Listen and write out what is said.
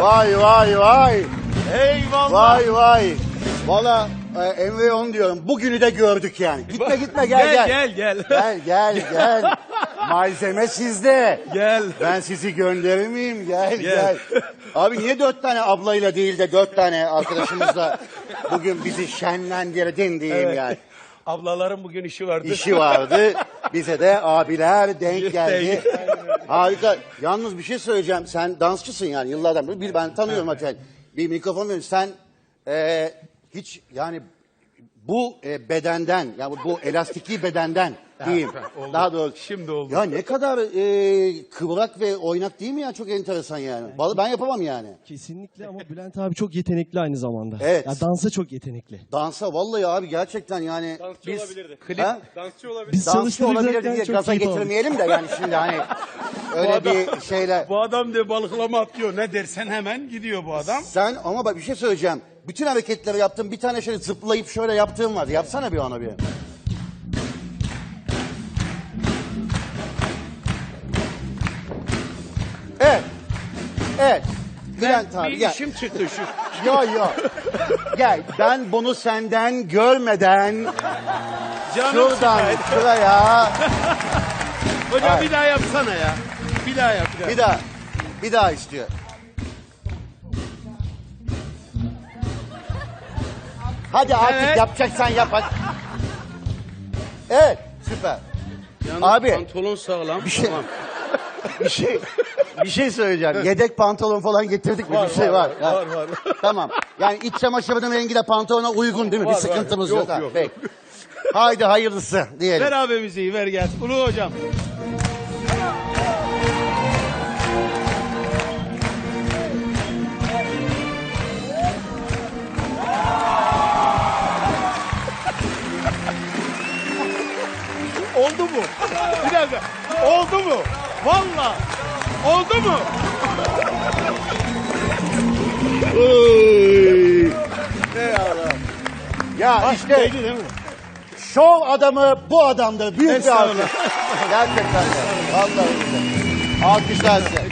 Vay vay vay. Eyvallah. Vay vay. Valla e, Emre onu diyorum. Bugünü de gördük yani. Gitme gitme gel gel. Gel gel gel. Gel gel gel. Malzeme sizde. Gel. Ben sizi gönderir miyim? Gel gel. Gel. Abi niye dört tane ablayla değil de dört tane arkadaşımızla bugün bizi şenlendirdin diyeyim yani. Ablaların bugün işi vardı. İşi vardı. Bize de abiler denk geldi. Harika. Yalnız bir şey söyleyeceğim. Sen dansçısın yani yıllardan beri. Bir ben tanıyorum hakikaten. Bir mikrofon verin. Sen e, hiç yani bu e, bedenden yani bu, bu elastiki bedenden diyeyim. ha, oldu. Daha doğrusu. Şimdi oldu. Ya ne kadar e, kıvrak ve oynak değil mi ya? Çok enteresan yani. Vallahi ben yapamam yani. Kesinlikle ama Bülent abi çok yetenekli aynı zamanda. Evet. Ya dansa çok yetenekli. Dansa vallahi abi gerçekten yani. Dansçı biz, olabilirdi. Ha? Dansçı olabilir. Biz Dansçı olabilir çalıştırırken diye çok gaza keyif aldık. getirmeyelim de yani şimdi hani öyle bir şeyler. Bu adam de balıklama atlıyor. Ne dersen hemen gidiyor bu adam. Sen ama bak bir şey söyleyeceğim. Bütün hareketleri yaptın. Bir tane şöyle zıplayıp şöyle yaptığım var. Yapsana bir ona bir. Evet. Bülent abi bir gel. işim çıktı şu. Yo yo. Gel. Ben bunu senden görmeden Canım şuradan şikayet. şuraya Hocam Hayır. bir daha yapsana ya. Bir daha yap. Bir daha. bir daha bir daha istiyor. Hadi artık Evet. yapacaksan yap hadi. Evet süper. Yalnız Abi. Pantolon sağlam. Bir şey-. Bir şey bir şey söyleyeceğim. Yedek pantolon falan getirdik mi? bir şey var. Ha. Var var. Tamam. Yani iç çamaşırının rengi de pantolona uygun değil mi? Var, bir var. sıkıntımız Yok, yok. ha. yok. Peki. Haydi hayırlısı diyelim. Ver abi müziği ver gelsin. Ulu hocam. Oldu mu? Bir dakika. Oldu mu? Valla. Oldu mu? Ya Bak, işte değdi değil mi? şov adamı bu adamdır. Büyük bir Estağfurullah. alkış. Gerçekten de. Vallahi billahi. Alkışlar size.